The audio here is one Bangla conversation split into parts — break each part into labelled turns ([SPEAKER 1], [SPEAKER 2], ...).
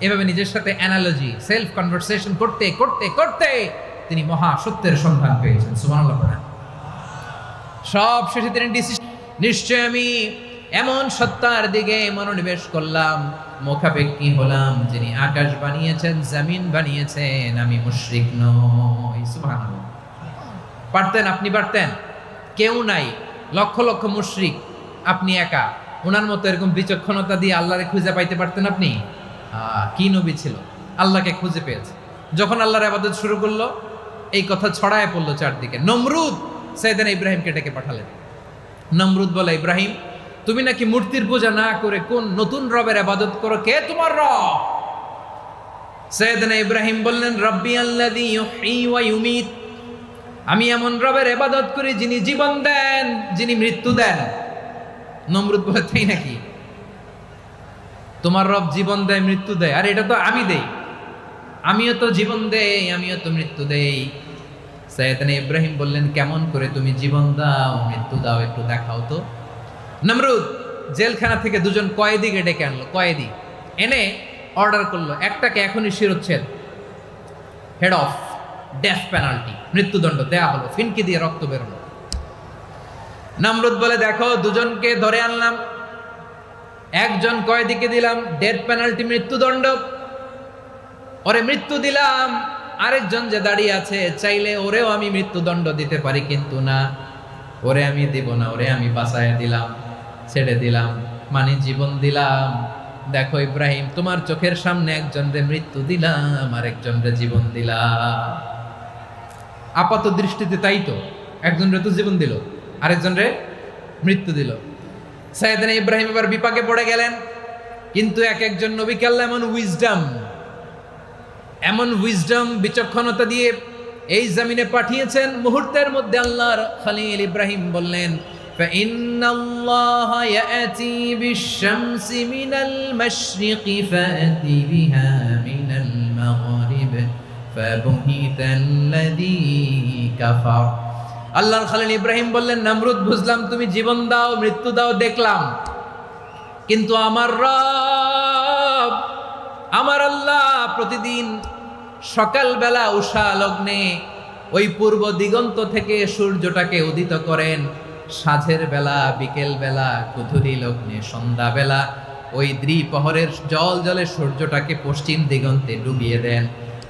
[SPEAKER 1] এভাবে নিজের সাথে অ্যানালজি সেলফ কনভারসেশন করতে করতে করতে তিনি মহা সত্যের সন্ধান পেয়েছেন। পড়েন। সব শেষে তিনি নিশ্চয় আমি এমন সত্তার দিকে মনোনিবেশ করলাম, মুখাপেক্ষী হলাম যিনি আকাশ বানিয়েছেন, জামিন বানিয়েছেন, আমি মুশরিক নই। পারতেন আপনি পারতেন? কেউ নাই, লক্ষ লক্ষ মুশরিক, আপনি একা। ওনার মতো এরকম বিচক্ষণতা দিয়ে আল্লাহরে খুঁজে পাইতে পারতেন আপনি? কি নবী ছিল? আল্লাহকে খুঁজে পেয়েছে। যখন আল্লাহর আবাদত শুরু করল, এই কথা ছড়ায় পড়ল চারদিকে। নমরুদ সৈয়দান ইব্রাহিমকে ডেকে পাঠালেন। নমরুদ বলে, ইব্রাহিম, তুমি নাকি মূর্তির পূজা না করে কোন নতুন রবের আবাদত করো? কে তোমার রব? সৈয়দানা ইব্রাহিম বললেন, রব্বি আল্লাযী ইউহয়ী ওয়া ইউমীত। আমি এমন রবের এবাদত করি যিনি জীবন দেন, যিনি মৃত্যু দেন। নমরুদ বলে, তাই নাকি? তোমার রব জীবন দেয়, মৃত্যু দেয়। আর, এটা তো আমি দেই। আমিও তো জীবন দেই, আমিও তো মৃত্যু দেই। সৈয়দানা ইব্রাহিম বললেন, কেমন করে তুমি জীবন দাও, মৃত্যু দাও, একটু দেখাও তো। নমরুদ জেলখানা থেকে দুজন কয়েদিকে ডেকে আনলো। কয়েদি এনে অর্ডার করল, একটাকে এখনই শিরোচ্ছেদ। হেড অফ ডেথ পেনাল্টি মৃত্যুদণ্ড দেয়া হলো, ফিনকি দিয়ে রক্ত বেরোলো। নামরুদ বলে, দেখো, দুজনকে ধরে আনলাম একজন কয়েদিকে দিলাম? ডেথ পেনাল্টি মৃত্যুদণ্ড। ওরে মৃত্যু দিলাম। আরেকজন যে দাঁড়িয়ে আছে, চাইলে ওরেও আমি মৃত্যুদণ্ড দিতে পারি, কিন্তু না। ওরে আমি দিব না, ওরে আমি বাঁচায় দিলাম, ছেড়ে দিলাম মানে জীবন দিলাম। দেখো ইব্রাহিম, তোমার চোখের সামনে একজনরে মৃত্যু দিলাম আর একজনরে জীবন দিলাম। আপাত দৃষ্টিতে তাই তো। একজনরে তো জীবন দিল আরেকজনরে মৃত্যু দিল। সাইদানা ইব্রাহিম এবার বিপাকে পড়ে গেলেন কিন্তু এক একজন নবীকে আল্লাহ এমন উইজডম এমন উইজডম বিচক্ষণতা দিয়ে এই জমিনে পাঠিয়েছেন মুহূর্তের মধ্যে আল্লাহর খলিল ইব্রাহিম বললেন فإن الله يأتي بالشمس من المشرق فأت بها من المغرب فبهت الذي كفر আল্লাহর খালিল ইব্রাহিম বললেন, নামরুদ, বুঝলাম তুমি জীবন দাও, মৃত্যু দাও, দেখলাম। কিন্তু আমার রব, আমার আল্লাহ প্রতিদিন সকালবেলা উষা লগ্নে ওই পূর্ব দিগন্ত থেকে সূর্যটাকে উদিত করেন। সাঁঝের বেলা, বিকেল বেলা, কুধুরি লগ্নে সন্ধ্যাবেলা ওই দ্বিপহরের জল জলে সূর্যটাকে পশ্চিম দিগন্তে ডুবিয়ে দেন।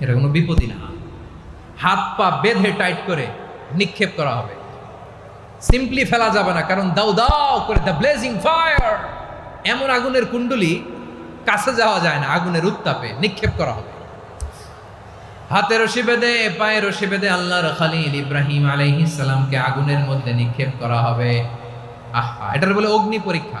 [SPEAKER 1] এটা কোনো বিপদই না। হাত পা বেঁধে টাইট করে নিক্ষেপ করা হবে। সিম্পলি ফেলা যাবে না, কারণ দাও দাও করে দ্য ব্লেজিং ফায়ার এমন আগুনের কুণ্ডলি কাছে যাওয়া যায় না, আগুনের উত্তাপে নিক্ষেপ করা হবে। হাতে রশি বেঁধে, পায়ে রশি বেঁধে আল্লাহর খালিল ইব্রাহিম আলাইহিস সালামকে আগুনের মধ্যে নিক্ষেপ করা হবে। আহা, এটার বলে অগ্নি পরীক্ষা।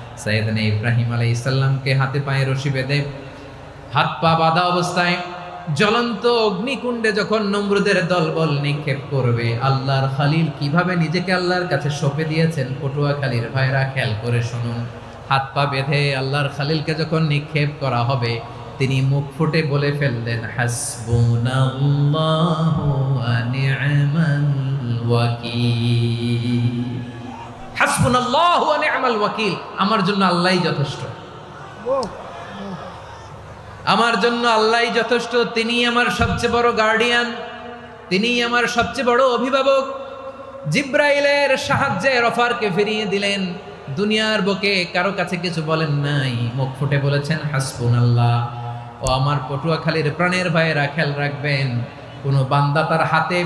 [SPEAKER 1] সাইয়েদনা ইব্রাহিম আলাইহিস সালামকে হাতে পায়ে রশি বেঁধে হাত পা বাঁধা অবস্থায় জ্বলন্ত অগ্নিকুণ্ডে যখন নমরুদের দলবল নিক্ষেপ করবে, আল্লাহর খালিল কীভাবে নিজেকে আল্লাহর কাছে সঁপে দিয়েছেন? পটুয়াখালীর ভাইরা খেয়াল করে শুনুন। হাত পা বেঁধে আল্লাহর খালিলকে যখন নিক্ষেপ করা হবে, তিনি মুখ ফুটে বলে ফেললেন, হাসবুনাল্লাহু ওয়া নি'মাল ওয়াকিল। নি'মাল ওয়াকিল। আমার জন্য আল্লাহই যথেষ্ট। আমার জন্য আল্লাহই যথেষ্ট। তিনি আমার সবচেয়ে বড় গার্ডিয়ান তিনি আমার সবচেয়ে বড় অভিভাবক। জিব্রাইলের সাহায্যে রফারকে ফিরিয়ে দিলেন। দুনিয়ার বকে কারও কাছে কিছু বলেন নাই। মুখ ফুটে বলেছেন হাসবুন আল্লাহ ও আমার পটুয়াখালীর প্রাণের ভাইয়েরা খেয়াল রাখবেন কোনো বান্দা তার হাতে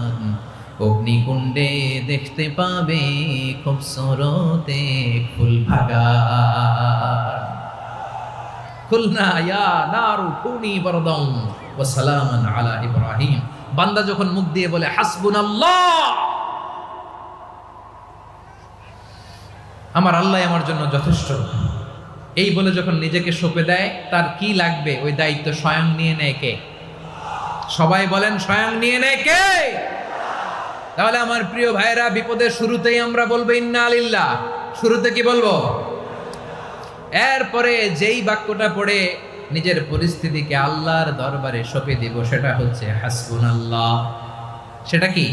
[SPEAKER 1] অগ্নিকুণ্ডে দেখতে পাবে খুব সরতে ফুল ভাগা। খুলনা, ইয়া, নারু কুনি বরদম, ওয়া সালামান আলা ইব্রাহিম। বান্দা যখন মুখ দিয়ে বলে, হাসবুনাল্লাহ! আমার আল্লাহ আমার জন্য যথেষ্ট। এই বলে যখন নিজেকে সঁপে দেয়, তার কি লাগবে? ওই দায়িত্ব স্বয়ং নিয়ে নেয় কে? সবাই বলেন, স্বয়ং নিয়ে নেয় কে? তাহলে আমার প্রিয় ভাইরা বিপদের শুরুতেই আমরা বলব ইন্না আলিল্লাহ শুরুতে কি বলব? এরপরে যেই বাক্যটা পড়ে নিজের পরিস্থিতিকে আল্লাহর দরবারে সঁপে দিব, সেটা হচ্ছে হাসবুন আল্লাহ সেটা কি?